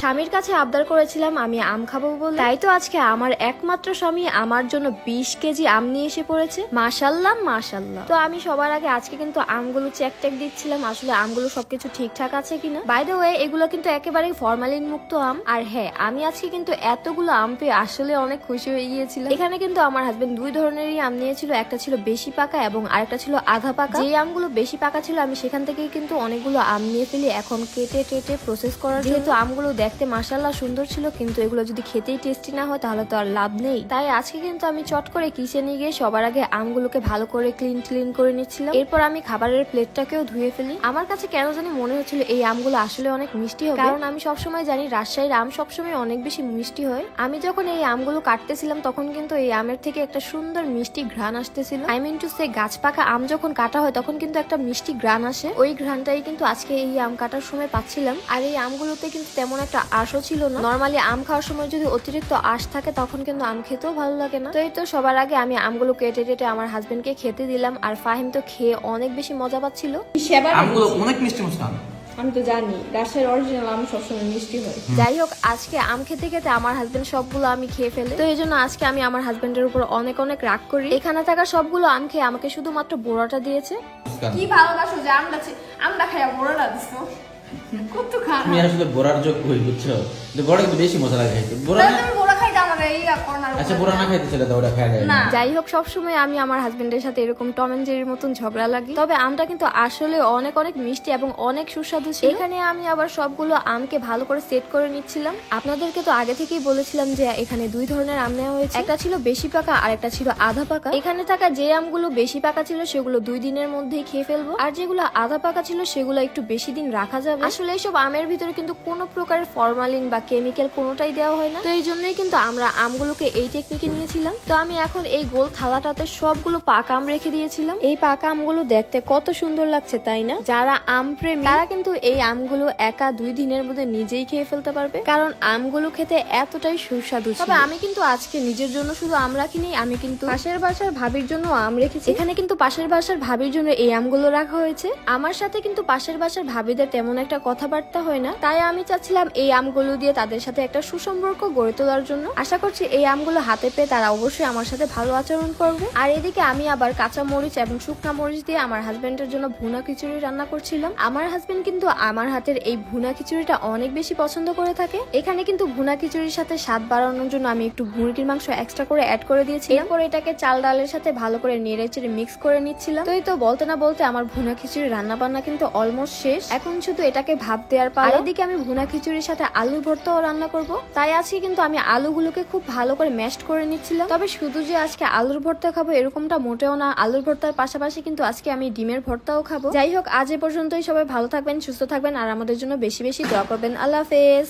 স্বামীর কাছে আবদার করেছিলাম, আমি আম খাব বলে। তাই তো আজকে আমার একমাত্র স্বামী আমার জন্য বিশ কেজি আম নিয়ে এসে পড়েছে। মাসাল্লাহ মাসাল্লাহ তো আমি সবার আগে আজকে কিন্তু আমগুলো চেক টেক দিচ্ছিলাম, আসলে আমগুলো সবকিছু ঠিকঠাক আছে কিনা। বাই দ্য ওয়ে এগুলো কিন্তু একেবারে ফরমালিন মুক্ত আম। আর হ্যাঁ আমি আজকে কিন্তু এতগুলো আম পেয়ে আসলে অনেক খুশি হয়ে গিয়েছিলাম। এখানে কিন্তু আমার হাজবেন্ড দুই ধরনেরই আম নিয়েছিল, একটা ছিল বেশি পাকা এবং আরেকটা ছিল আধা পাকা। যে আমগুলো বেশি পাকা ছিল, আমি সেখান থেকেই কিন্তু অনেকগুলো আম নিয়ে ফেলি, এখন কেটে টেটে প্রসেস করার যেহেতু আমগুলো দেখতে মাসাল্লাহ সুন্দর ছিল, কিন্তু এগুলো যদি খেতেই টেস্টি না হয়, তাহলে তো আর লাভ নেই। তাই আজকে কিন্তু আমি চট করে কিচেনে গিয়ে সবার আগে আমগুলোকে ভালো করে ক্লিন ক্লিন করে নিচ্ছিলাম। এরপর আমি খাবারের প্লেটটাকেও ধুয়ে ফেলি। আমার কাছে কেন জানি মনে হচ্ছিল এই আমগুলো আসলে অনেক মিষ্টি হবে। কারণ আমি সবসময় জানি রাজশাহীর আম সবসময় অনেক বেশি মিষ্টি হয়। আমি যখন এই আমগুলো কাটতেছিলাম, তখন কিন্তু এই আমের থেকে একটা সুন্দর মিষ্টি ঘ্রাণ আসতেছিল। আই মিন টু সে গাছ পাকা আম যখন কাটা হয়, তখন কিন্তু একটা মিষ্টি ঘ্রাণ আসে। ওই ঘ্রাণটাই কিন্তু আজকে এই আম কাটার সময় পাচ্ছিলাম। আর এই আমগুলোতে কিন্তু তেমন একটা আশও ছিল না। নর্মালি আম খাওয়ার সময় যদি অতিরিক্ত আশ থাকে তখন কিন্তু আম খেতেও ভালো লাগে না। তো এই তো সবার আগে আমি আমগুলো কেটে কেটে আমার হাজবেন্ডকে খেতে দিলাম। আর ফাহিম তো খেয়ে অনেক বেশি মজা পাচ্ছিল। আমগুলো অনেক মিষ্টি মুসকান আমি তো জানি রাজশাহীর অরিজিনাল আম সবসময় মিষ্টি হয়। যাই হোক আজকে আম খেতে খেতে আমার হাজবেন্ড সবগুলো আমি খেয়ে ফেলে। তো এই জন্য আজকে আমি আমার হাজবেন্ডের উপর অনেক অনেক রাগ করি। এখানে থাকা সবগুলো আম খেয়ে আমাকে শুধুমাত্র বোড়াটা দিয়েছে। কি ভালোবাসো যে আমটা আমটা খাইয়া বড় না দিছো। কত খারাপ তুমি আসলে বোরার যোগ কই বুঝছ বড় কিন্তু বেশি মজা লাগে খাইতে বড় খাইতে আমার এই কর্নার আচ্ছা বোরা না খাইতে ছেলে তো ওটা খাওয়া যায়। না। যাই হোক সবসময় আমি আমার হাজবেন্ডের সাথে এরকম টম এন্ড জেরির মতন ঝগড়া লাগি। তবে আমটা কিন্তু আসলে অনেক অনেক মিষ্টি এবং অনেক সুস্বাদু ছিল। এখানে আমি আবার সবগুলো আমকে ভালো করে সেট করে নিচ্ছিলাম। আপনাদেরকে তো আগে থেকেই বলেছিলাম যে এখানে দুই ধরনের আম নেওয়া হয়েছে। একটা ছিল বেশি পাকা আর একটা ছিল আধা পাকা। এখানে থাকা যে আমগুলো বেশি পাকা ছিল সেগুলো দুই দিনের মধ্যেই খেয়ে ফেলব। আর যেগুলো আধা পাকা ছিল সেগুলো একটু বেশি দিন রাখা যাবে। আসলে এইসব আমের ভিতরে কিন্তু কোনো প্রকারের ফরমালিন বা কেমিক্যাল কোনোটাই দেওয়া হয় না। তো এই জন্যই কিন্তু আমরা আমগুলোকে এই টেকনিকে নিয়েছিলাম। তো আমি এখন এই গোল থালাটাতে সবগুলো পাকা আম রেখে দিয়েছিলাম। এই পাকা আমগুলো দেখতে কত সুন্দর লাগছে তাই না? যারা আম প্রেমী তারা কিন্তু এই আমগুলো একা দুই দিনের মধ্যে নিজেই খেয়ে ফেলতে পারবে। কারণ আমগুলো খেতে এতটাই সুস্বাদু ছিল। তবে আমি কিন্তু আজকে নিজের জন্য শুধু আম রাখিনি আমি কিন্তু পাশের বাসার ভাবির জন্য আম রেখেছি। এখানে কিন্তু পাশের বাসার ভাবির জন্য এই আমগুলো রাখা হয়েছে। আমার সাথে কিন্তু পাশের বাসার ভাবিদের তেমন একটা কথাবার্তা হয় না। তাই আমি চাচ্ছিলাম এই আমগুলো দিয়ে তাদের সাথে একটা সুসম্পর্ক গড়ে তোলার জন্য আশা করছি এই আমগুলো হাতে পেয়ে তারা অবশ্যই আমার সাথে ভালো আচরণ করবে। আর এদিকে আমি আবার কাঁচা মরিচ এবং শুকনা মরিচ দিয়ে আমার হাজবেন্ডের জন্য ভুনা খিচুড়ি রান্না করছিলাম। আমার হাজবেন্ড কিন্তু আমার হাতের এই ভুনা খিচুড়িটা অনেক বেশি পছন্দ করে থাকে। এখানে কিন্তু ভুনা খিচুড়ির সাথে স্বাদ বাড়ানোর জন্য আমি একটু মুরগির মাংস এক্সট্রা করে অ্যাড করে দিয়েছি এরপর এটাকে চাল ডালের সাথে ভালো করে নেড়ে চেড়ে মিক্স করে নিচ্ছিলাম। তো এই তো বলতে না বলতে আমার ভুনা খিচুড়ি রান্না বান্না কিন্তু অলমোস্ট শেষ। এখন শুধু এটাকে ভাব দেওয়ার পর এদিকে আমি ভুনা খিচুড়ির সাথে আলু ভর্তাও রান্না করব। তাই আজকে কিন্তু আমি আলুগুলোকে খুব ভালো করে ম্যাশড করে নিচ্ছিলাম। তবে শুধু যে আজকে আলুর ভর্তা খাব এরকমটা মোটেও না। আলুর ভর্তার পাশাপাশি কিন্তু আজকে আমি ডিমের ভর্তাও খাব। যাই হোক, আজ এ পর্যন্তই সবাই ভালো থাকবেন, সুস্থ থাকবেন, আর আমাদের জন্য বেশি বেশি দোয়া করবেন। আল্লাহ হাফেজ।